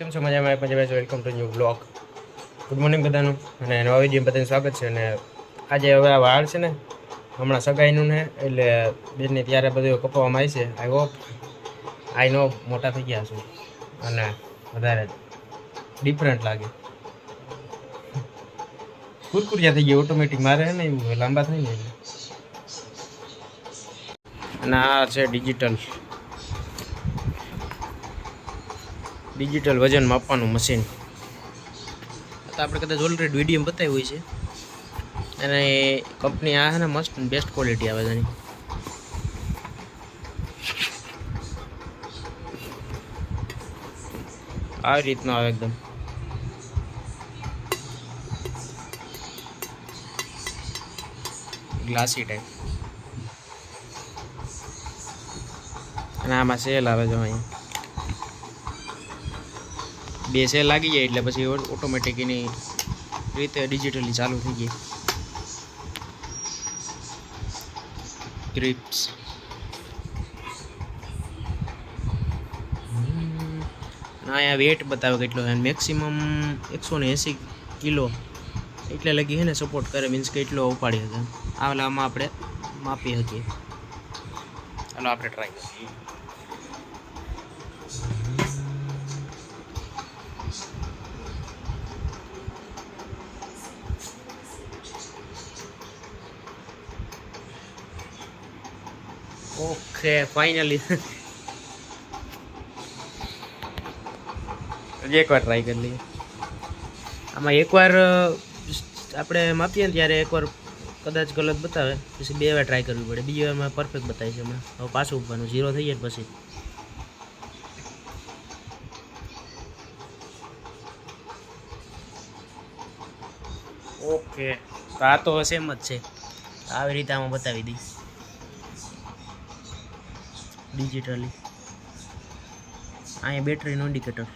કેમ છો મજામાં? Punjab welcome to new blog good morning બધાનું. અને નવા વીડિયો બધાનું સ્વાગત છે. અને આજે હવે આ વાળ છે ને, હમણાં સગાઈનું ને, એટલે બેનને ત્યારે બધું કપાવવામાં આવી છે. આઈ હોપ આઈ નો મોટા થઈ ગયા છું અને વધારે ડિફરન્ટ લાગે. કુરકુરિયા થઈ ગયા ઓટોમેટિક મારે ને, એવું લાંબા થઈ ને અને આ છે ડિજિટલ ડિજિટલ વજન માપવાનું મશીન. તો આપણે કદાચ ઓલરેડી વીડિયો બતાવ્યું હોય છે. અને કંપની આ છે ને મસ્ત બેસ્ટ ક્વોલિટી આવે છે આવી રીતનો આવે એકદમ. ગ્લાસી ટાઈપ અને આમાં સેલ આવે છે અહીંયા. બે સેલ લાગી જાય એટલે પછી ઓટોમેટિક એની રીતે ડિજિટલી ચાલુ થઈ ગઈ. ગ્રીપ્સ અહીંયા વેટ બતાવે કેટલો છે. મેક્સિમમ એકસો ને એંસી કિલો. એટલે લગી છે ને સપોર્ટ કરે મીન્સ કે એટલો ઉપાડી શકે. આમાં આપણે માપી શકીએ. ચાલો આપણે ટ્રાય કરીએ. ઓકે ફાઇનલી એકવાર ટ્રાય કરી લઈએ. આમાં એકવાર આપણે માપીએ ને ત્યારે એકવાર કદાચ ગલત બતાવે, પછી બે વાર ટ્રાય કરવી પડે. બીજી વારમાં પરફેક્ટ બતાવી છે હમણાં. હવે પાછું ઉપવાનું ઝીરો થઈ જાય પછી. ઓકે, તો આ તો સેમ જ છે. આવી રીતે આમાં બતાવી દઈશ. ડિજિટલી અહીંયા બેટરીનું ઇન્ડિકેટર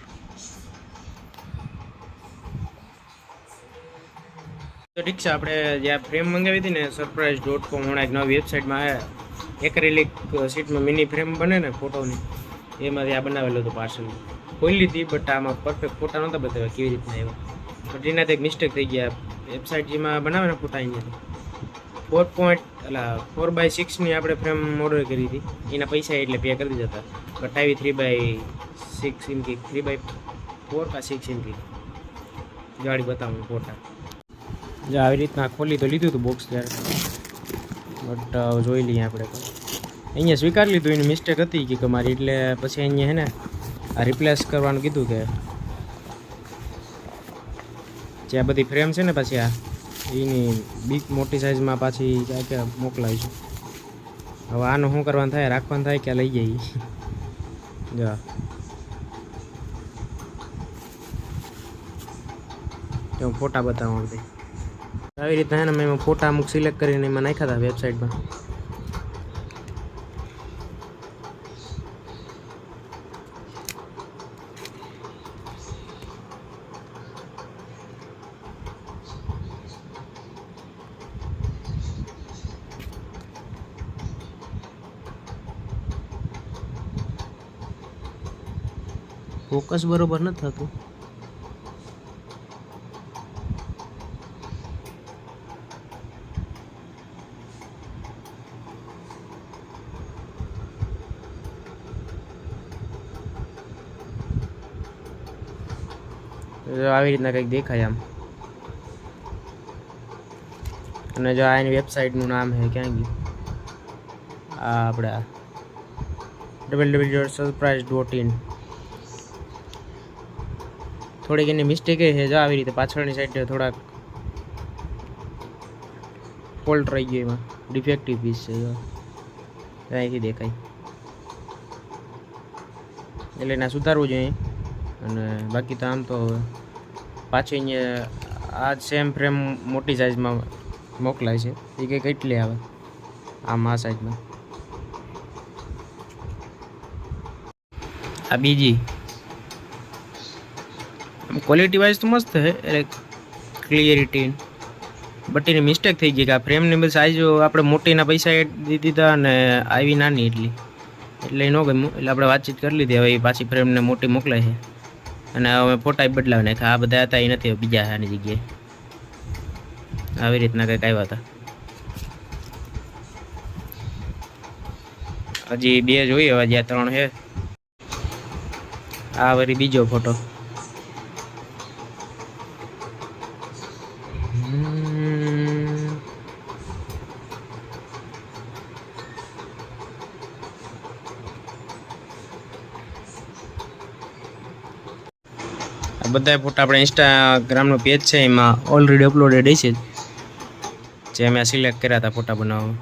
તો ઠીક છે, આપણે જ્યાં ફ્રેમ મંગાવી હતી ને સરપ્રાઈઝ ડોટ કોમ હમણાં એક નવી વેબસાઇટમાં એક્રેલિક સીટમાં મિની ફ્રેમ બને ને ફોટોની એમાંથી આ બનાવેલું હતું પાર્સલ ખોલી લીધી બટ આમાં પરફેક્ટ ફોટા નહોતા બતાવ્યા કેવી રીતના એવા બટ એનાથી એક મિસ્ટેક થઈ ગયા વેબસાઇટ જેમાં બનાવે ને ફોટા અહીંયા. ફોર પોઈન્ટ એટલે ફોર બાય સિક્સની આપણે ફ્રેમ ઓર્ડર કરી હતી. એના પૈસા એટલે પે કરી દીધા હતા. આવી થ્રી બાય સિક્સ ઇન્કી થ્રી બાય ફોર કા સિક્સ ઇન્કી ગાડી બતાવું ફોટા જો આવી રીતના ખોલી તો લીધું હતું બોક્સ ત્યારે. બટ જોઈ લઈએ આપણે અહીંયા સ્વીકાર લીધું, એની મિસ્ટેક હતી કે મારી એટલે પછી અહીંયા હે ને આ રિપ્લેસ કરવાનું કીધું કે જે આ બધી ફ્રેમ છે ને પછી આ એની બીક મોટી સાઇઝમાં પાછી ક્યાં ક્યાં મોકલાવીશું હવે આનું શું કરવાનું થાય? રાખવાનું થાય કે લઈ જઈએ? જા. તો હું ફોટા બતાવું બધી આવી રીતના હે ને, મેં ફોટા અમુક સિલેક્ટ કરીને એમાં નાખ્યા હતા વેબસાઇટમાં ફોકસ બરોબર નથી થતું. જો આવી રીતના કંઈક દેખાય આમ. અને જો આ એની વેબસાઇટનું નામ છે ક્યાં ગયું? આ આપણે double double surprise dot in થોડીક એની મિસ્ટેક એ છે. જો આવી રીતે પાછળની સાઈડ થોડાક ફોલ્ટ રહી ગયો એમાં. ડિફેક્ટિવ પીસ છે, જો. અહીંથી દેખાય. એટલે એના સુધારવું જોઈએ. અને બાકી તો આમ તો પાછી આ સેમ ફ્રેમ મોટી સાઈઝમાં મોકલાય છે. એ કંઈક એટલી આવે. આમ આ સાઈઝમાં આ બીજી. ક્વોલિટી વાઇઝ તો મસ્ત છે, એટલે ક્લિયરિટી બટ એની મિસ્ટેક થઈ ગઈ કે આ ફ્રેમની બધી સાઈઝ આપણે મોટીના પૈસા દીધી દીધા અને આવી નાની એટલી. એટલે ન ગમ્યું. એટલે આપણે વાતચીત કરી લીધી. હવે એ પાછી ફ્રેમને મોટી મોકલાય છે. અને હવે ફોટા બદલાવી નાખ્યા. આ બધા હતા, એ નથી બીજા આની જગ્યાએ. આવી રીતના કંઈક આવ્યા હતા. હજી બે જોઈએ હવે જ્યાં ત્રણ છે. આ વળી બીજો ફોટો બધા ફોટા આપણે ઇન્સ્ટાગ્રામનો પેજ છે, એમાં ઓલરેડી અપલોડેડ છે જે. અમે સિલેક્ટ કર્યા હતા ફોટા બનાવવા.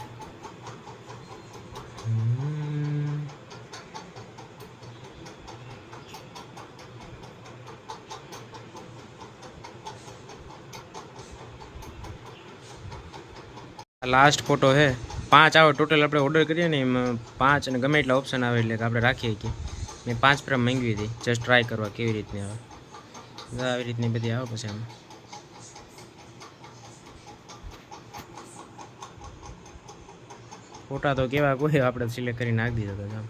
લાસ્ટ ફોટો છે. પાંચ આવે ટોટલ આપણે ઓર્ડર કરીએ ને, એમાં પાંચ અને ગમે એટલા ઓપ્શન આવે એટલે કે આપણે રાખીએ કે. મેં પાંચ ફ્રેમ માંગવી હતી. જસ્ટ ટ્રાય કરવા કેવી રીતની આવે. આવી રીતની બધી આવે પછી આમાં. ફોટા તો કેવા કોઈ આપણે સિલેક્ટ કરી નાખી દીધો તો આમ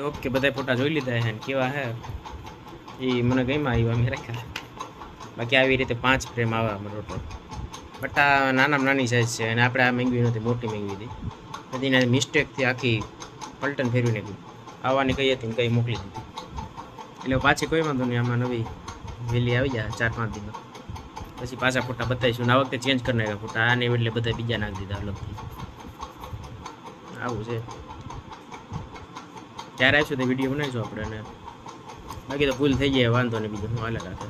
ઓકે બધા ફોટા જોઈ લીધા છે કેવા હે? એ મને ગઈમાં આવ્યા મેં રાખ્યા બાકી આવી રીતે પાંચ ફ્રેમ આવે અમારો ટોટલ બટ આ નાનામાં નાની સાઈઝ છે અને આપણે આ મેંગવી નથી, મોટી મેંગવી હતી. બધી એના મિસ્ટેકથી આખી પલટન ફેરવી નાખી. આવવાની કઈ હતી કઈ મોકલી દીધી. એટલે પાછી કોઈ વાંધો નહીં, આમાં નવી વેલી આવી જાય, ચાર પાંચ દિનમાં પછી પાછા ફોટા બતાવીશું. આ વખતે ચેન્જ કરી નાખ્યા ફોટા. આને એટલે બધા બીજા નાખી દીધા અલગથી. આવું છે. ત્યારે આવીશું તો વીડિયો બનાવીશું આપણે અને બાકી તો ફૂલ થઈ જાય, વાંધો નહીં બીજું હું હાલે રાખે